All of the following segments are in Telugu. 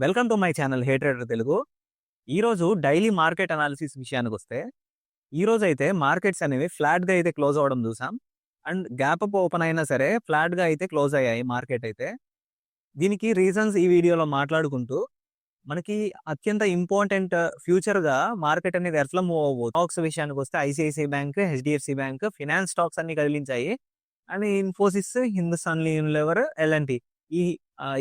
వెల్కమ్ టు మై ఛానల్ హేట్రేటర్ తెలుగు. ఈరోజు డైలీ మార్కెట్ అనాలిసిస్ విషయానికి వస్తే ఈ రోజు అయితే మార్కెట్స్ అనేవి ఫ్లాట్గా అయితే క్లోజ్ అవ్వడం చూసాం. అండ్ గ్యాప్ అప్ ఓపెన్ అయినా సరే ఫ్లాట్గా అయితే క్లోజ్ అయ్యాయి మార్కెట్ అయితే. దీనికి రీజన్స్ ఈ వీడియోలో మాట్లాడుకుంటూ మనకి అత్యంత ఇంపార్టెంట్ ఫ్యూచర్గా మార్కెట్ అనేది ఎట్లా మూవ్ అవ్వదు స్టాక్స్ విషయానికి వస్తే ICICI bank HDFC bank finance stocks అన్ని కదిలించాయి. And Infosys Hindustan Unilever LNT ఈ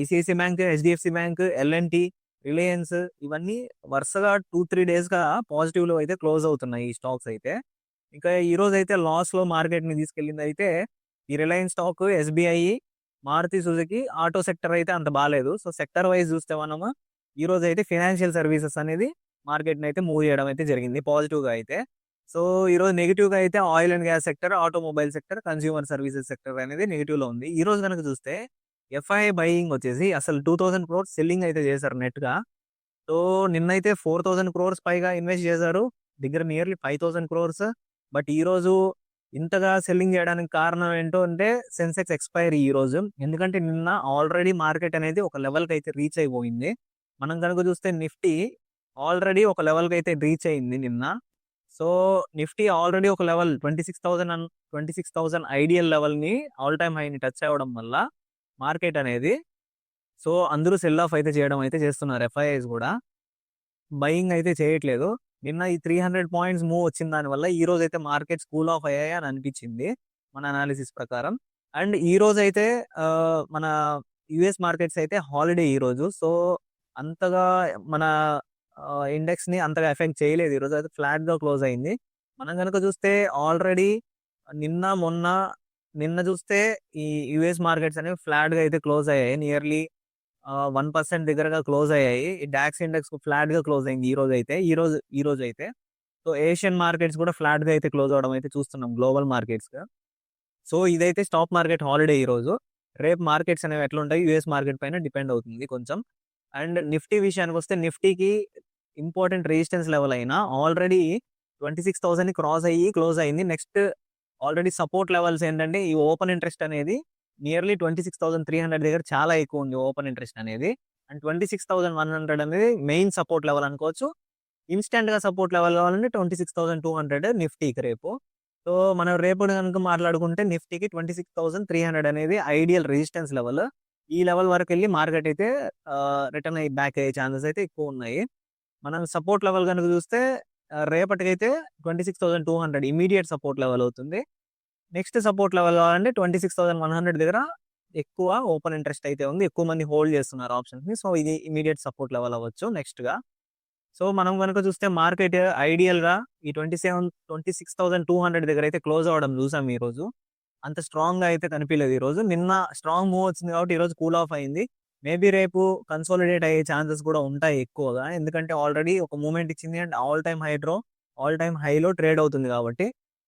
ICICI bank HDFC bank LNT Reliance ఇవన్నీ వరుసగా టూ త్రీ డేస్గా పాజిటివ్లో అయితే క్లోజ్ అవుతున్నాయి ఈ స్టాక్స్ అయితే. ఇంకా ఈ రోజు అయితే లాస్లో లో మార్కెట్ని తీసుకెళ్ళింది అయితే ఈ Reliance stock SBI Maruti Suzuki auto sector అయితే అంత బాగాలేదు. సో సెక్టర్ వైజ్ చూస్తే మనము ఈ రోజు అయితే ఫైనాన్షియల్ సర్వీసెస్ అనేది మార్కెట్ని అయితే మూవ్ చేయడం అయితే జరిగింది పాజిటివ్గా అయితే. సో ఈ రోజు నెగిటివ్గా అయితే oil and gas sector automobile sector consumer services sector అనేది నెగిటివ్లో ఉంది. ఈ రోజు కనుక చూస్తే ఎఫ్ఐ బయింగ్ వచ్చేసి అసలు టూ థౌసండ్ క్రోర్స్ సెల్లింగ్ అయితే చేశారు నెట్గా సో నిన్నైతే ఫోర్ థౌసండ్ క్రోర్స్ పైగా ఇన్వెస్ట్ చేశారు. దగ్గర nearly five thousand crores. But ఈ రోజు ఇంతగా సెల్లింగ్ చేయడానికి కారణం ఏంటో అంటే సెన్సెక్స్ ఎక్స్పైరీ ఈ రోజు. ఎందుకంటే నిన్న ఆల్రెడీ మార్కెట్ అనేది ఒక లెవెల్కి అయితే రీచ్ అయిపోయింది. మనం కనుక చూస్తే నిఫ్టీ ఆల్రెడీ ఒక లెవెల్కి అయితే రీచ్ అయింది నిన్న. సో నిఫ్టీ ఆల్రెడీ ఒక level twenty six thousand and twenty six thousand ideal లెవెల్ని ఆల్ టైమ్ హైని టచ్ అవ్వడం వల్ల మార్కెట్ అనేది. సో అందరూ సెల్ ఆఫ్ అయితే చేయడం అయితే చేస్తున్నారు ఎఫ్ఐఐస్ కూడా. బయింగ్ అయితే చేయట్లేదు. నిన్న ఈ త్రీ హండ్రెడ్ పాయింట్స్ మూవ్ వచ్చిన దానివల్ల ఈ రోజు అయితే మార్కెట్స్ కూల్ ఆఫ్ అయ్యాయి అని అనిపించింది మన అనాలిసిస్ ప్రకారం. అండ్ ఈ రోజు అయితే మన యుఎస్ మార్కెట్స్ అయితే హాలిడే ఈ రోజు. సో అంతగా మన ఇండెక్స్ని అంతగా ఎఫెక్ట్ చేయలేదు. ఈ రోజు అయితే ఫ్లాట్గా క్లోజ్ అయింది. మనం కనుక చూస్తే ఆల్రెడీ నిన్న మొన్న నిన్న చూస్తే ఈ యుఎస్ మార్కెట్స్ అనేవి ఫ్లాట్గా అయితే క్లోజ్ అయ్యాయి. నియర్లీ వన్ పర్సెంట్ దగ్గరగా క్లోజ్ అయ్యాయి. ఈ డాక్స్ ఇండెక్స్ ఫ్లాట్గా క్లోజ్ అయింది ఈ రోజు అయితే ఈ రోజు ఈ రోజు అయితే. సో ఏషియన్ మార్కెట్స్ కూడా ఫ్లాట్గా అయితే క్లోజ్ అవడం అయితే చూస్తున్నాం గ్లోబల్ మార్కెట్స్గా సో ఇదైతే స్టాక్ మార్కెట్ హాలిడే ఈ రోజు. రేపు మార్కెట్స్ అనేవి ఎట్లా ఉంటాయి యుఎస్ మార్కెట్ పైన డిపెండ్ అవుతుంది కొంచెం. అండ్ నిఫ్టీ విషయానికి వస్తే నిఫ్టీకి ఇంపార్టెంట్ రెసిస్టెన్స్ లెవెల్ అయినా already twenty six thousand cross అయ్యి క్లోజ్ అయింది. నెక్స్ట్ ఆల్రెడీ సపోర్ట్ లెవెల్స్ ఏంటంటే ఈ ఓపెన్ ఇంట్రెస్ట్ అనేది nearly twenty six thousand three hundred దగ్గర చాలా ఎక్కువ ఉంది ఓపెన్ ఇంట్రెస్ట్ అనేది. And twenty six thousand one hundred అనేది మెయిన్ సపోర్ట్ లెవెల్ అనుకోవచ్చు. ఇన్స్టెంట్గా సపోర్ట్ లెవెల్ కావాలంటే twenty six thousand two hundred నిఫ్టీకి రేపు. సో మనం రేపు కనుక మాట్లాడుకుంటే నిఫ్టీకి twenty six thousand three hundred అనేది ఐడియల్ రెసిస్టెన్స్ లెవెల్. ఈ లెవెల్ వరకు వెళ్ళి మార్కెట్ అయితే రిటర్న్ అయ్యి బ్యాక్ అయ్యే ఛాన్సెస్ అయితే ఎక్కువ ఉన్నాయి. మనం సపోర్ట్ లెవెల్ కనుక చూస్తే రేపటికైతే twenty six thousand two hundred immediate support level అవుతుంది. నెక్స్ట్ సపోర్ట్ లెవెల్ కావాలంటే twenty six thousand one hundred దగ్గర ఎక్కువ ఓపెన్ ఇంట్రెస్ట్ అయితే ఉంది. ఎక్కువ మంది హోల్డ్ చేస్తున్నారు ఆప్షన్స్ని సో ఇది ఇమీడియట్ సపోర్ట్ లెవెల్ అవ్వచ్చు నెక్స్ట్గా సో మనం కనుక చూస్తే మార్కెట్ ఐడియల్గా ఈ twenty seven twenty six thousand two hundred దగ్గర అయితే క్లోజ్ అవ్వడం చూసాం ఈ రోజు అంత స్ట్రాంగ్గా అయితే కనిపించలేదు ఈ రోజు నిన్న స్ట్రాంగ్ మూవ్ వచ్చింది కాబట్టి ఈ రోజు కూల్ ఆఫ్ అయింది. మేబీ రేపు కన్సోలిడేట్ అయ్యే ఛాన్సెస్ కూడా ఉంటాయి ఎక్కువగా. ఎందుకంటే ఆల్రెడీ ఒక మూమెంట్ ఇచ్చింది and all time hydro all time హైలో ట్రేడ్ అవుతుంది కాబట్టి.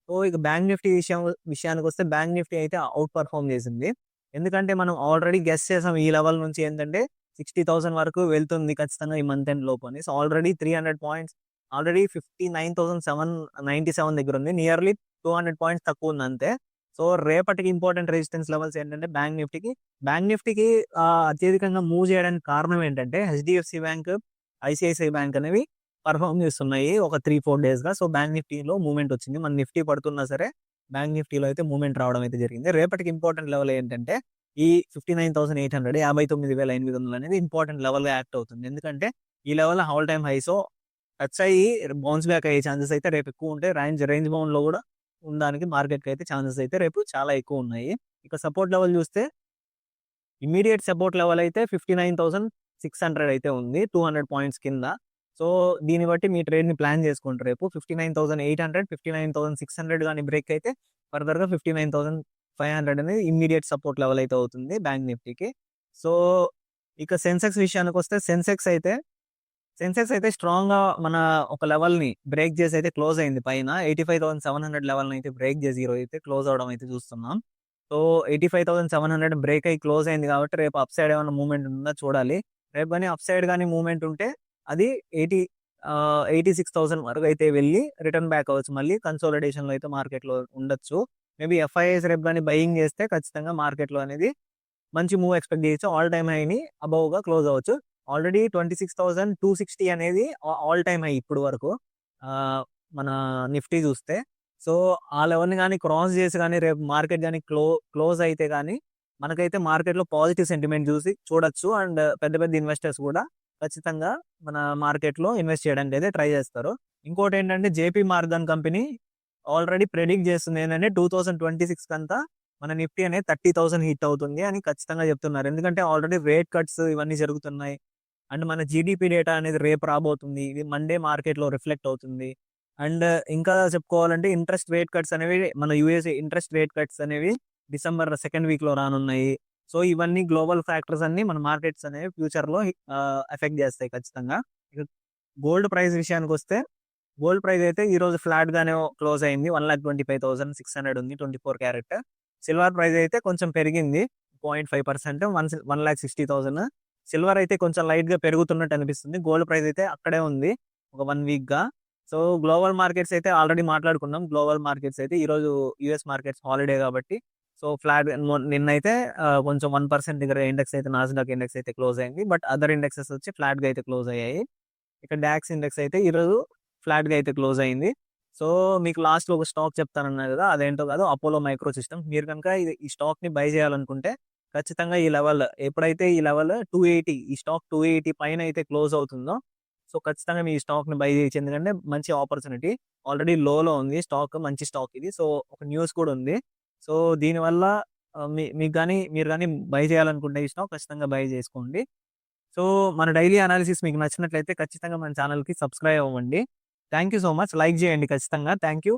సో ఇక బ్యాంక్ నిఫ్టీ విషయం విషయానికి వస్తే బ్యాంక్ నిఫ్టీ అయితే అవుట్ పర్ఫామ్ చేసింది. ఎందుకంటే మనం ఆల్రెడీ గెస్ట్ చేసాం ఈ లెవెల్ నుంచి ఏంటంటే సిక్స్టీ థౌసండ్ వరకు వెళ్తుంది ఖచ్చితంగా ఈ మంత్ ఎండ్ లోపు అని so already three hundred points already fifty nine thousand seven ninety seven దగ్గర ఉంది. నియర్లీ టూ హండ్రెడ్ పాయింట్స్ తక్కువ ఉంది అంతే. సో రేపటికి ఇంపార్టెంట్ రెసిస్టెన్స్ లెవెల్స్ ఏంటంటే బ్యాంక్ నిఫ్టీకి. బ్యాంక్ నిఫ్టీకి అత్యధికంగా మూవ్ చేయడానికి కారణం ఏంటంటే హెచ్డిఎఫ్సి బ్యాంక్ ఐసిఐసిఐ బ్యాంక్ అనేవి పర్ఫామ్ చేస్తున్నాయి ఒక త్రీ ఫోర్ డేస్గా సో బ్యాంక్ నిఫ్టీలో మూమెంట్ వచ్చింది. మన నిఫ్టీ పడుతున్నా సరే బ్యాంక్ నిఫ్టీలో అయితే మూమెంట్ రావడం అయితే జరిగింది. రేపటికి ఇంపార్టెంట్ లెవెల్ ఏంటంటే ఈ fifty nine thousand eight hundred యాభై తొమ్మిది వేల ఎనిమిది వందలు అనేది ఇంపార్టెంట్ లెవెల్గా యాక్ట్ అవుతుంది. ఎందుకంటే ఈ level all time high. So touch అయ్యి బౌన్స్ బ్యాక్ అయ్యే ఛాన్సెస్ అయితే రేపు ఎక్కువ ఉంటాయి. రేంజ్ రేంజ్ బౌండ్లో కూడా ఉండడానికి మార్కెట్కి అయితే ఛాన్సెస్ అయితే రేపు చాలా ఎక్కువ ఉన్నాయి ఇక సపోర్ట్ లెవెల్ చూస్తే ఇమీడియట్ సపోర్ట్ లెవెల్ అయితే fifty nine thousand six hundred అయితే ఉంది టూ హండ్రెడ్ పాయింట్స్ కింద. సో దీన్ని బట్టి మీ ట్రేడ్ని ప్లాన్ చేసుకోండి రేపు. Fifty nine thousand eight hundred fifty nine thousand six hundred కానీ బ్రేక్ అయితే ఫర్దర్గా fifty nine thousand five hundred అనేది ఇమ్మీడియట్ సపోర్ట్ లెవెల్ అయితే అవుతుంది బ్యాంక్ నిఫ్టీకి. సో ఇక సెన్సెక్స్ విషయానికి వస్తే సెన్సెక్స్ అయితే సెన్సెక్స్ అయితే స్ట్రాంగ్గా మన ఒక లెవెల్ని బ్రేక్ చేసి అయితే క్లోజ్ అయింది. పైన eighty five thousand seven hundred level అయితే బ్రేక్ చేసి ఈరోజు అయితే క్లోజ్ అవడం అయితే చూస్తున్నాం. So eighty five thousand seven hundred break అయ్యి క్లోజ్ అయింది కాబట్టి రేపు అప్ సైడ్ ఏమైనా మూవ్మెంట్ ఉందా చూడాలి. రేపు కానీ అప్ సైడ్ కానీ మూవ్మెంట్ ఉంటే అది ఎయిటీ ఎయిటీ సిక్స్ థౌసండ్ వరకు అయితే వెళ్ళి రిటర్న్ బ్యాక్ అవ్వచ్చు. మళ్ళీ కన్సోలిడేషన్లో అయితే మార్కెట్లో ఉండొచ్చు. మేబీ ఎఫ్ఐఎస్ రేపు కానీ బయింగ్ చేస్తే ఖచ్చితంగా మార్కెట్లో అనేది మంచి మూవ్ ఎక్స్పెక్ట్ చేయొచ్చు. ఆల్ టైమ్ హైని అబౌవ్గా క్లోజ్ అవ్వచ్చు. Already twenty six thousand two sixty అనేది ఆల్ టైమ్ హై ఇప్పుడు వరకు మన నిఫ్టీ చూస్తే. సో ఆ లెవెల్ని కానీ క్రాస్ చేసి కానీ రేపు మార్కెట్ కానీ క్లో క్లోజ్ అయితే కానీ మనకైతే మార్కెట్లో పాజిటివ్ సెంటిమెంట్ చూసి చూడొచ్చు. అండ్ పెద్ద పెద్ద ఇన్వెస్టర్స్ కూడా ఖచ్చితంగా మన మార్కెట్లో ఇన్వెస్ట్ చేయడానికి అయితే ట్రై చేస్తారు. ఇంకోటి ఏంటంటే JP Morgan company already predict చేస్తుంది ఏంటంటే టూ థౌసండ్ ట్వంటీ సిక్స్ కంతా మన నిఫ్టీ అనేది థర్టీ థౌసండ్ హిట్ అవుతుంది అని ఖచ్చితంగా చెప్తున్నారు. ఎందుకంటే ఆల్రెడీ రేట్ కట్స్ ఇవన్నీ జరుగుతున్నాయి. అండ్ మన జీడిపి డేటా అనేది రేపు రాబోతుంది. ఇది మండే మార్కెట్లో రిఫ్లెక్ట్ అవుతుంది. అండ్ ఇంకా చెప్పుకోవాలంటే ఇంట్రెస్ట్ రేట్ కట్స్ అనేవి మన యూఎస్ ఇంట్రెస్ట్ రేట్ కట్స్ అనేవి డిసెంబర్ సెకండ్ వీక్లో రానున్నాయి. సో ఇవన్నీ గ్లోబల్ ఫ్యాక్టర్స్ అన్ని మన మార్కెట్స్ అనేవి ఫ్యూచర్లో ఎఫెక్ట్ చేస్తాయి ఖచ్చితంగా. గోల్డ్ ప్రైస్ విషయానికి వస్తే గోల్డ్ ప్రైస్ అయితే ఈ రోజు ఫ్లాట్ గానే క్లోజ్ అయింది. One lakh twenty five thousand six hundred ఉంది twenty four carat silver price అయితే కొంచెం పెరిగింది. Point five percent one one lakh sixty thousand silver అయితే కొంచెం లైట్గా పెరుగుతున్నట్టు అనిపిస్తుంది. గోల్డ్ ప్రైస్ అయితే అక్కడే ఉంది. ఒక వన్ వీక్గా సో గ్లోబల్ మార్కెట్స్ అయితే ఆల్రెడీ మాట్లాడుకున్నాం. గ్లోబల్ మార్కెట్స్ అయితే ఈ రోజు యుఎస్ మార్కెట్స్ హాలిడే కాబట్టి. సో ఫ్లాట్ నిన్నైతే కొంచెం వన్ పర్సెంట్ దగ్గర ఇండెక్స్ అయితే నాస్డాక్ ఇండెక్స్ అయితే క్లోజ్ అయింది. బట్ అదర్ ఇండెక్సెస్ వచ్చి ఫ్లాట్గా అయితే క్లోజ్ అయ్యాయి. ఇక్కడ డాక్స్ ఇండెక్స్ అయితే ఈరోజు ఫ్లాట్గా అయితే క్లోజ్ అయింది. సో మీకు లాస్ట్లో ఒక స్టాక్ చెప్తానన్నారు కదా అదేంటో కాదు అపోలో మైక్రో సిస్టమ్. మీరు కనుక ఇది- ఈ స్టాక్ని బై చేయాలనుకుంటే ఖచ్చితంగా ఈ లెవెల్ ఎప్పుడైతే ఈ లెవెల్ టూ ఎయిటీ ఈ స్టాక్ టూ ఎయిటీ పైన అయితే క్లోజ్ అవుతుందో సో ఖచ్చితంగా మీ స్టాక్ని బై చేయొచ్చు ఎందుకంటే మంచి ఆపర్చునిటీ ఆల్రెడీ లోలో ఉంది స్టాక్ మంచి స్టాక్ ఇది. సో ఒక న్యూస్ కూడా ఉంది. సో దీనివల్ల మీ మీకు కానీ మీరు కానీ బై చేయాలనుకుంటే ఈ స్టాక్ ఖచ్చితంగా బై చేసుకోండి. సో మన డైలీ అనాలిసిస్ మీకు నచ్చినట్లయితే ఖచ్చితంగా మన ఛానల్కి సబ్స్క్రైబ్ అవ్వండి. Thank you so much. Like చేయండి ఖచ్చితంగా. Thank you